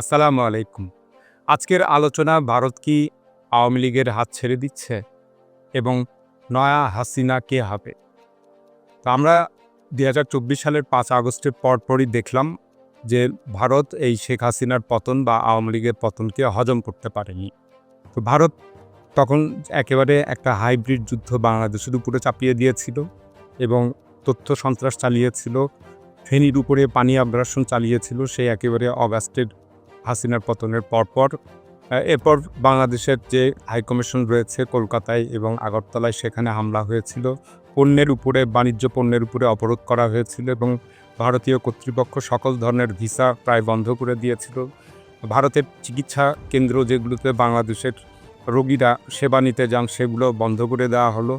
আসসালামু আলাইকুম। আজকের আলোচনা ভারত কি আওয়ামী লীগের হাত ছেড়ে দিচ্ছে এবং নয়া হাসিনা কে হবে? তো আমরা দুই হাজার চব্বিশ সালের পাঁচ আগস্টের পরপরই দেখলাম যে ভারত এই শেখ হাসিনার পতন বা আওয়ামী লীগের পতনকে হজম করতে পারেনি। তো ভারত তখন একেবারে একটা হাইব্রিড যুদ্ধ বাংলাদেশের উপরে চাপিয়ে দিয়েছিল এবং তথ্য সন্ত্রাস চালিয়েছিল। ফেনীর উপরে পানি আগ্রাসন চালিয়েছিল সেই একেবারে অগাস্টের হাসিনার পতনের পরপর। এরপর বাংলাদেশের যে হাইকমিশন রয়েছে কলকাতায় এবং আগরতলায় সেখানে হামলা হয়েছিল। পণ্যের উপরে, বাণিজ্য পণ্যের উপরে অবরোধ করা হয়েছিল এবং ভারতীয় কর্তৃপক্ষ সকল ধরনের ভিসা প্রায় বন্ধ করে দিয়েছিল। ভারতের চিকিৎসা কেন্দ্র যেগুলোতে বাংলাদেশের রোগীরা সেবা নিতে যান, সেগুলো বন্ধ করে দেওয়া হলো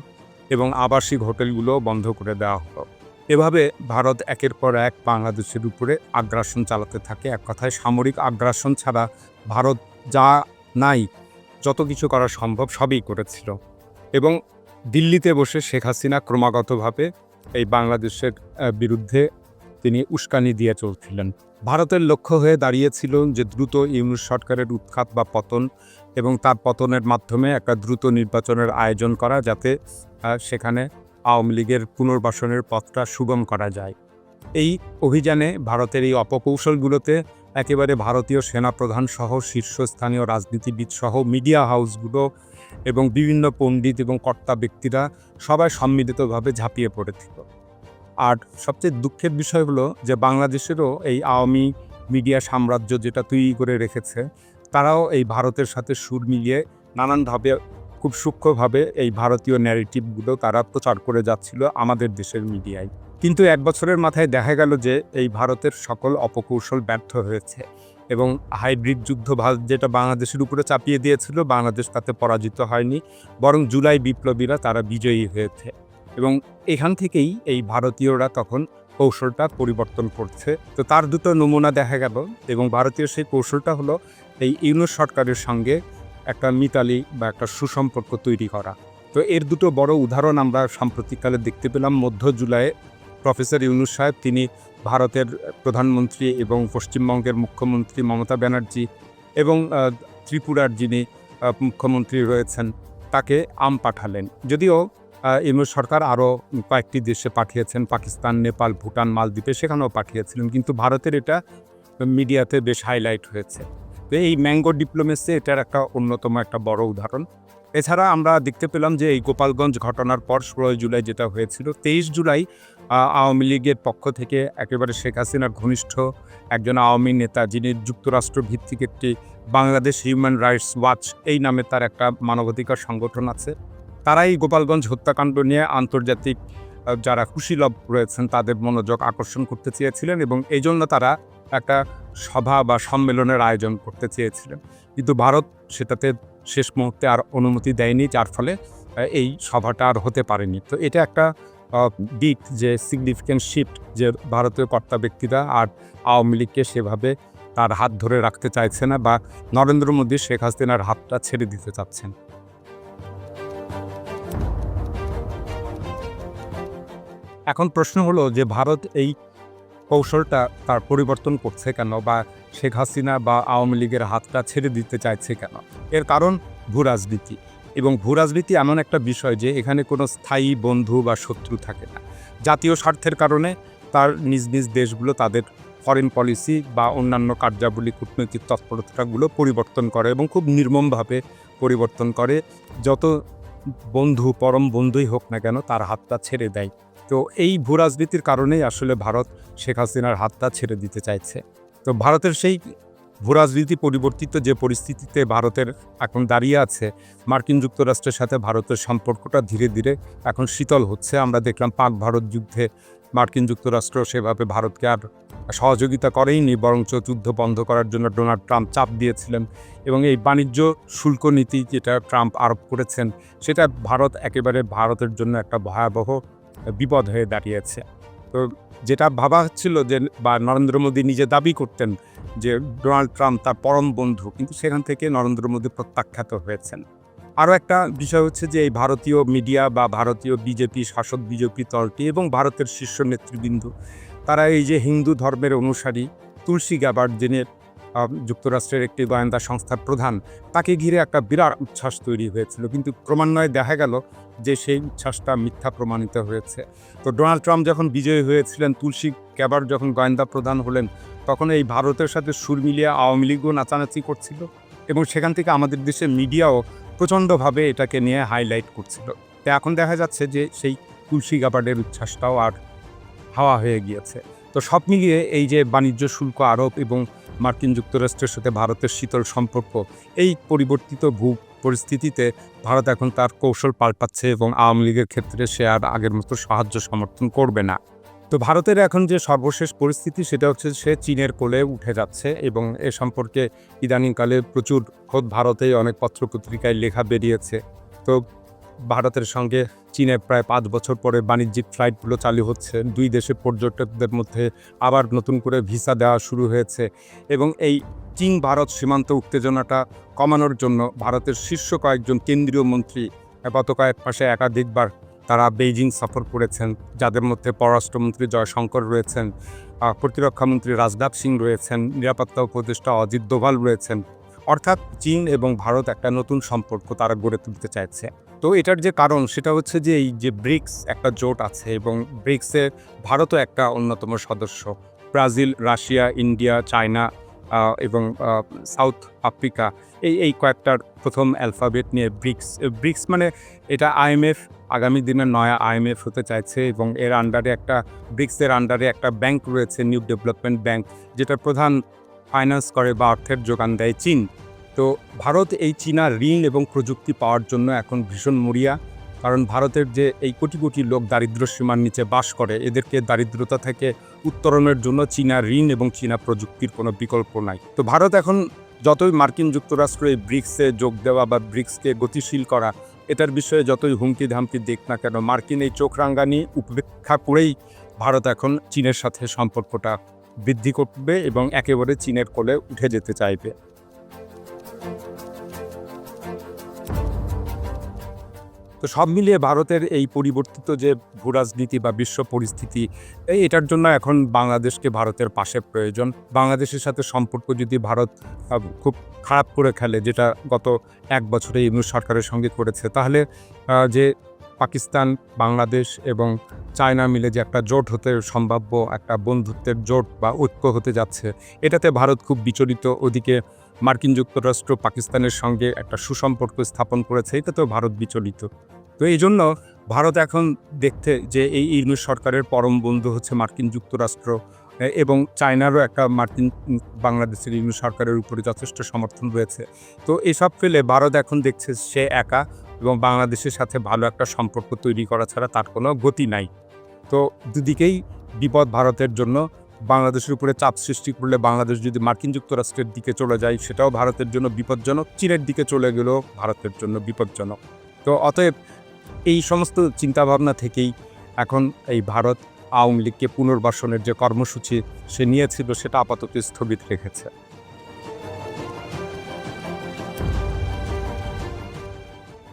এবং আবাসিক হোটেলগুলো বন্ধ করে দেওয়া হলো। এভাবে ভারত একের পর এক বাংলাদেশের উপরে আগ্রাসন চালাতে থাকে। এক কথায়, সামরিক আগ্রাসন ছাড়া ভারত যা নাই, যত কিছু করা সম্ভব সবই করেছিল। এবং দিল্লিতে বসে শেখ হাসিনা ক্রমাগতভাবে এই বাংলাদেশের বিরুদ্ধে তিনি উস্কানি দিয়ে চলছিলেন। ভারতের লক্ষ্য হয়ে দাঁড়িয়েছিল যে দ্রুত ইউনুস সরকারের উৎখাত বা পতন এবং তার পতনের মাধ্যমে একটা দ্রুত নির্বাচনের আয়োজন করা যাতে সেখানে আওয়ামী লীগের পুনর্বাসনের পথটা সুগম করা যায়। এই অভিযানে ভারতের এই অপকৌশলগুলোতে একেবারে ভারতীয় সেনাপ্রধান সহ শীর্ষস্থানীয় রাজনীতিবিদ সহ মিডিয়া হাউসগুলো এবং বিভিন্ন পণ্ডিত এবং কর্তা ব্যক্তিরা সবাই সম্মিলিতভাবে ঝাঁপিয়ে পড়েছিল। আর সবচেয়ে দুঃখের বিষয় হলো যে বাংলাদেশেরও এই আওয়ামী মিডিয়া সাম্রাজ্য যেটা তৈরি করে রেখেছে, তারাও এই ভারতের সাথে সুর মিলিয়ে নানানভাবে খুব সূক্ষ্মভাবে এই ভারতীয় ন্যারেটিভগুলো তারা প্রচার করে যাচ্ছিল আমাদের দেশের মিডিয়ায়। কিন্তু এক বছরের মাথায় দেখা গেল যে এই ভারতের সকল অপকৌশল ব্যর্থ হয়েছে এবং হাইব্রিড যুদ্ধ যেটা বাংলাদেশের উপরে চাপিয়ে দিয়েছিল, বাংলাদেশ তাতে পরাজিত হয়নি, বরং জুলাই বিপ্লবীরা তারা বিজয়ী হয়েছে। এবং এখান থেকেই এই ভারতীয়রা তখন কৌশলটা পরিবর্তন করছে। তো তার দুটো নমুনা দেখা গেল এবং ভারতীয় সেই কৌশলটা হলো এই ইউনুস সরকারের সঙ্গে একটা মিতালি বা একটা সুসম্পর্ক তৈরি করা। তো এর দুটো বড় উদাহরণ আমরা সাম্প্রতিককালে দেখতে পেলাম। মধ্য জুলাইয়ে প্রফেসর ইউনুস সাহেব, তিনি ভারতের প্রধানমন্ত্রী এবং পশ্চিমবঙ্গের মুখ্যমন্ত্রী মমতা ব্যানার্জি এবং ত্রিপুরার যিনি মুখ্যমন্ত্রী রয়েছেন, তাকে আম পাঠালেন। যদিও ইউনুস সরকার আরও কয়েকটি দেশে পাঠিয়েছেন। পাকিস্তান, নেপাল, ভুটান, মালদ্বীপে সেখানেও পাঠিয়েছিলেন। কিন্তু ভারতের এটা মিডিয়াতে বেশ হাইলাইট হয়েছে। তো এই ম্যাঙ্গো ডিপ্লোমেসি এটার একটা অন্যতম একটা বড় উদাহরণ। এছাড়া আমরা দেখতে পেলাম যে এই গোপালগঞ্জ ঘটনার পর ষোলোই জুলাই যেটা হয়েছিল, তেইশ জুলাই আওয়ামী লীগের পক্ষ থেকে একেবারে শেখ হাসিনার ঘনিষ্ঠ একজন আওয়ামী নেতা যিনি যুক্তরাষ্ট্র ভিত্তিক একটি বাংলাদেশ হিউম্যান রাইটস ওয়াচ এই নামে তার একটা মানবাধিকার সংগঠন আছে। তারাই গোপালগঞ্জ হত্যাকাণ্ড নিয়ে আন্তর্জাতিক যারা কুশীলভ রয়েছেন তাদের মনোযোগ আকর্ষণ করতে চেয়েছিলেন এবং এই জন্য তারা একটা সভা বা সম্মেলনের আয়োজন করতে চেয়েছিলেন। কিন্তু ভারত সেটাতে শেষ মুহূর্তে আর অনুমতি দেয়নি, যার ফলে এই সভাটা আর হতে পারেনি। তো এটা একটা দিক যে সিগনিফিক্যান্ট শিফট যে ভারতীয় কর্তা ব্যক্তিরা আর আওয়ামী লীগকে সেভাবে তার হাত ধরে রাখতে চাইছে না বা নরেন্দ্র মোদী, শেখ হাসিনার হাতটা ছেড়ে দিতে চাচ্ছেন। এখন প্রশ্ন হলো যে ভারত এই কৌশলটা তার পরিবর্তন করছে কেন বা শেখ হাসিনা বা আওয়ামী লীগের হাতটা ছেড়ে দিতে চাইছে কেন? এর কারণ ভূ রাজনীতি। এবং ভূ রাজনীতি এমন একটা বিষয় যে এখানে কোনো স্থায়ী বন্ধু বা শত্রু থাকে না। জাতীয় স্বার্থের কারণে তার নিজ নিজ দেশগুলো তাদের ফরেন পলিসি বা অন্যান্য কার্যাবলী, কূটনৈতিক তৎপরতাগুলো পরিবর্তন করে এবং খুব নির্মমভাবে পরিবর্তন করে। যত বন্ধু, পরম বন্ধুই হোক না কেন তার হাতটা ছেড়ে দেয়। তো এই ভূ রাজনীতির কারণেই আসলে ভারত শেখ হাসিনার হাতটা ছেড়ে দিতে চাইছে। তো ভারতের সেই ভূ রাজনীতি পরিবর্তিত যে পরিস্থিতিতে ভারতের এখন দাঁড়িয়ে আছে, মার্কিন যুক্তরাষ্ট্রের সাথে ভারতের সম্পর্কটা ধীরে ধীরে এখন শীতল হচ্ছে। আমরা দেখলাম পাক ভারত যুদ্ধে মার্কিন যুক্তরাষ্ট্র সেভাবে ভারতকে আর সহযোগিতা করেইনি, বরঞ্চ যুদ্ধ বন্ধ করার জন্য ডোনাল্ড ট্রাম্প চাপ দিয়েছিলেন এবং এই বাণিজ্য শুল্ক নীতি যেটা ট্রাম্প আরোপ করেছেন, সেটা ভারত একেবারে ভারতের জন্য একটা ভয়াবহ বিপদ হয়ে দাঁড়িয়েছে। তো যেটা ভাবা হচ্ছিল যে বা নরেন্দ্র মোদী নিজে দাবি করতেন যে ডোনাল্ড ট্রাম্প তার পরম বন্ধু কিন্তু সেখান থেকে নরেন্দ্র মোদী প্রত্যাখ্যাত হয়েছেন। আরও একটা বিষয় হচ্ছে যে এই ভারতীয় মিডিয়া বা ভারতীয় বিজেপি শাসক বিজেপি দলটি এবং ভারতের শীর্ষ নেতৃবৃন্দ তারা এই যে হিন্দু ধর্মের অনুসারী তুলসী আহ, যুক্তরাষ্ট্রের একটি গোয়েন্দা সংস্থার প্রধান, তাকে ঘিরে একটা বিরাট উচ্ছ্বাস তৈরি হয়েছিল। কিন্তু ক্রমান্বয়ে দেখা গেল যে সেই উচ্ছ্বাসটা মিথ্যা প্রমাণিত হয়েছে। তো ডোনাল্ড ট্রাম্প যখন বিজয়ী হয়েছিলেন, তুলসী গ্যাবার্ড যখন গোয়েন্দা প্রধান হলেন, তখন এই ভারতের সাথে সুর মিলিয়ে আওয়ামী লীগও নাচানাচি করছিল এবং সেখান থেকে আমাদের দেশের মিডিয়াও প্রচণ্ডভাবে এটাকে নিয়ে হাইলাইট করছিল। তো এখন দেখা যাচ্ছে যে সেই তুলসী গাবার্ডের উচ্ছ্বাসটাও আর হাওয়া হয়ে গিয়েছে। তো সব মিলিয়ে এই যে বাণিজ্য শুল্ক আরোপ এবং মার্কিন যুক্তরাষ্ট্রের সাথে ভারতের শীতল সম্পর্ক। এই পরিবর্তিত ভূ পরিস্থিতিতে ভারত এখন তার কৌশল পাল্টাচ্ছে এবং আওয়ামী লীগের ক্ষেত্রে সে আর আগের মতো সাহায্য সমর্থন করবে না। তো ভারতের এখন যে সর্বশেষ পরিস্থিতি সেটা হচ্ছে সে চীনের কোলে উঠে যাচ্ছে এবং এ সম্পর্কে ইদানিংকালে প্রচুর খোদ ভারতেই অনেক পত্রপত্রিকায় লেখা বেরিয়েছে। তো ভারতের সঙ্গে চীনের প্রায় পাঁচ বছর পরে বাণিজ্যিক ফ্লাইটগুলো চালু হচ্ছে। দুই দেশের পর্যটকদের মধ্যে আবার নতুন করে ভিসা দেওয়া শুরু হয়েছে এবং এই চীন ভারত সীমান্ত উত্তেজনাটা কমানোর জন্য ভারতের শীর্ষ কয়েকজন কেন্দ্রীয় মন্ত্রী গত কয়েক মাসে একাধিকবার তারা বেইজিং সফর করেছেন, যাদের মধ্যে পররাষ্ট্রমন্ত্রী জয়শঙ্কর রয়েছেন প্রতিরক্ষামন্ত্রী রাজনাথ সিং রয়েছেন, নিরাপত্তা উপদেষ্টা অজিত দোভাল রয়েছেন। অর্থাৎ চীন এবং ভারত একটা নতুন সম্পর্ক তারা গড়ে তুলতে চাইছে। তো এটার যে কারণ সেটা হচ্ছে যে এই যে ব্রিক্স একটা জোট আছে এবং ব্রিক্সে ভারতও একটা অন্যতম সদস্য। ব্রাজিল, রাশিয়া, ইন্ডিয়া, চায়না এবং সাউথ আফ্রিকা এই এই কয়েকটার প্রথম অ্যালফাবেট নিয়ে ব্রিক্স। ব্রিক্স মানে এটা আইএমএফ আগামী দিনে নয়া আইএমএফ হতে চাইছে এবং এর আন্ডারে একটা, ব্রিক্সের আন্ডারে একটা ব্যাংক রয়েছে নিউ ডেভেলপমেন্ট ব্যাংক যেটা প্রধান ফাইন্যান্স করে বা অর্থের যোগান দেয় চীন। তো ভারত এই চীনা ঋণ এবং প্রযুক্তি পাওয়ার জন্য এখন ভীষণ মরিয়া। কারণ ভারতের যে এই কোটি কোটি লোক দারিদ্র সীমার নিচে বাস করে, এদেরকে দারিদ্রতা থেকে উত্তরণের জন্য চীনা ঋণ এবং চীনা প্রযুক্তির কোনো বিকল্প নাই। তো ভারত এখন যতই মার্কিন যুক্তরাষ্ট্র এই ব্রিক্সে যোগ দেওয়া বা ব্রিক্সকে গতিশীল করা, এটার বিষয়ে যতই হুমকি ধামকি দেখ না কেন, মার্কিন এই চোখ রাঙ্গানি উপেক্ষা করেই ভারত এখন চীনের সাথে সম্পর্কটা বৃদ্ধি করবে এবং একেবারে চীনের কোলে উঠে যেতে চাইবে। তো সব মিলিয়ে ভারতের এই পরিবর্তিত যে ভূরাজনীতি বা বিশ্ব পরিস্থিতি, এই এটার জন্য এখন বাংলাদেশকে ভারতের পাশে প্রয়োজন। বাংলাদেশের সাথে সম্পর্ক যদি ভারত খুব খারাপ করে খেলে, যেটা গত এক বছরে ইউনুস সরকারের সঙ্গে করেছে, তাহলে যে পাকিস্তান, বাংলাদেশ এবং চায়না মিলে যে একটা জোট হতে সম্ভাব্য একটা বন্ধুত্বের জোট বা ঐক্য হতে যাচ্ছে, এটাতে ভারত খুব বিচলিত। ওদিকে মার্কিন যুক্তরাষ্ট্র পাকিস্তানের সঙ্গে একটা সুসম্পর্ক স্থাপন করেছে, এটাতেও ভারত বিচলিত। তো এই জন্য ভারত এখন দেখতে যে এই ইউনুস সরকারের পরম বন্ধু হচ্ছে মার্কিন যুক্তরাষ্ট্র। এবং চায়নারও একটা মার্কিন বাংলাদেশের ইউনুস সরকারের উপরে যথেষ্ট সমর্থন রয়েছে। তো এসব ফেলে ভারত এখন দেখছে সে একা এবং বাংলাদেশের সাথে ভালো একটা সম্পর্ক তৈরি করা ছাড়া তার কোনো গতি নাই। তো দুদিকেই বিপদ ভারতের জন্য। বাংলাদেশের উপরে চাপ সৃষ্টি করলে বাংলাদেশ যদি মার্কিন যুক্তরাষ্ট্রের দিকে চলে যায়, সেটাও ভারতের জন্য বিপজ্জনক। চীনের দিকে চলে গেলেও ভারতের জন্য বিপজ্জনক। তো অতএব এই সমস্ত চিন্তাভাবনা থেকেই এখন এই ভারত আওয়ামী লীগকে পুনর্বাসনের যে কর্মসূচি সে নিয়েছিল, সেটা আপাতত স্থগিত রেখেছে।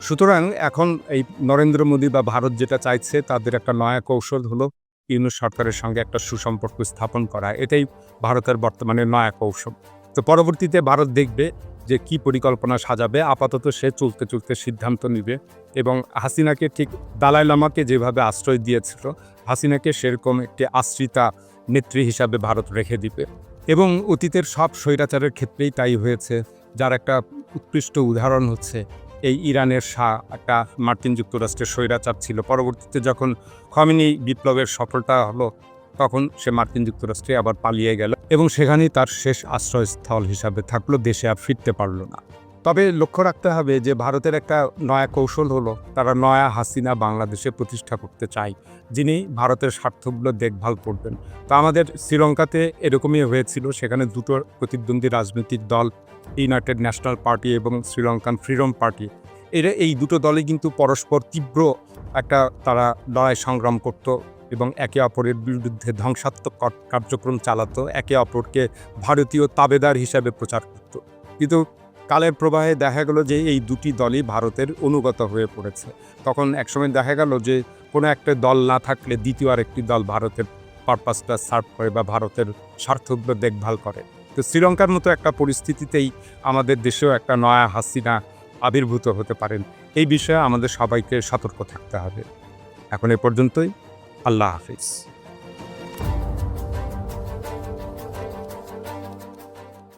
সুতরাং এখন এই নরেন্দ্র মোদী বা ভারত যেটা চাইছে, তাদের একটা নয়া কৌশল হলো ইউনুস সরকারের সঙ্গে একটা সুসম্পর্ক স্থাপন করা। এটাই ভারতের বর্তমানে নয়া কৌশল। তো পরবর্তীতে ভারত দেখবে যে কি পরিকল্পনা সাজাবে, আপাতত সে চলতে চলতে সিদ্ধান্ত নিবে এবং হাসিনাকে ঠিক দালাই লামাকে যেভাবে আশ্রয় দিয়েছিল, হাসিনাকে সেরকম একটি আশ্রিতা নেত্রী হিসাবে ভারত রেখে দিবে এবং অতীতের সব স্বৈরাচারের ক্ষেত্রেই তাই হয়েছে। যার একটা উৎকৃষ্ট উদাহরণ হচ্ছে এই ইরানের শাহ, একটা মার্কিন যুক্তরাষ্ট্রের স্বৈরাচার ছিল। পরবর্তীতে যখন খমিনি বিপ্লবের সফলতা হলো তখন সে মার্কিন যুক্তরাষ্ট্রে আবার পালিয়ে গেল এবং সেখানেই তার শেষ আশ্রয়স্থল হিসাবে থাকল, দেশে আর ফিরতে পারল না। তবে লক্ষ্য রাখতে হবে যে ভারতের একটা নয়া কৌশল হলো, তারা নয়া হাসিনা বাংলাদেশে প্রতিষ্ঠা করতে চায়, যিনি ভারতের স্বার্থগুলো দেখভাল করবেন। তো আমাদের শ্রীলঙ্কাতে এরকমই হয়েছিল, সেখানে দুটো প্রতিদ্বন্দ্বী রাজনৈতিক দল, ইউনাইটেড ন্যাশনাল পার্টি এবং শ্রীলঙ্কান ফ্রিডম পার্টি। এরা, এই দুটো দলে কিন্তু পরস্পর তীব্র একটা তারা লড়াই সংগ্রাম করত এবং একে অপরের বিরুদ্ধে ধ্বংসাত্মক কার্যক্রম চালাতো, একে অপরকে ভারতীয় তাবেদার হিসাবে প্রচার করত। কিন্তু কালের প্রবাহে দেখা গেল যে এই দুটি দলই ভারতের অনুগত হয়ে পড়েছে। তখন একসময় দেখা গেল যে কোনো একটা দল না থাকলে দ্বিতীয় আরেকটি দল ভারতের পারপাসটা সার্ভ করে বা ভারতের স্বার্থগুলো দেখভাল করে। তো শ্রীলঙ্কার মতো একটা পরিস্থিতিতেই আমাদের দেশেও একটা নয়া হাসিনা আবির্ভূত হতে পারেন। এই বিষয়ে আমাদের সবাইকে সতর্ক থাকতে হবে। এখন এ পর্যন্তই। আল্লাহ হাফিজ।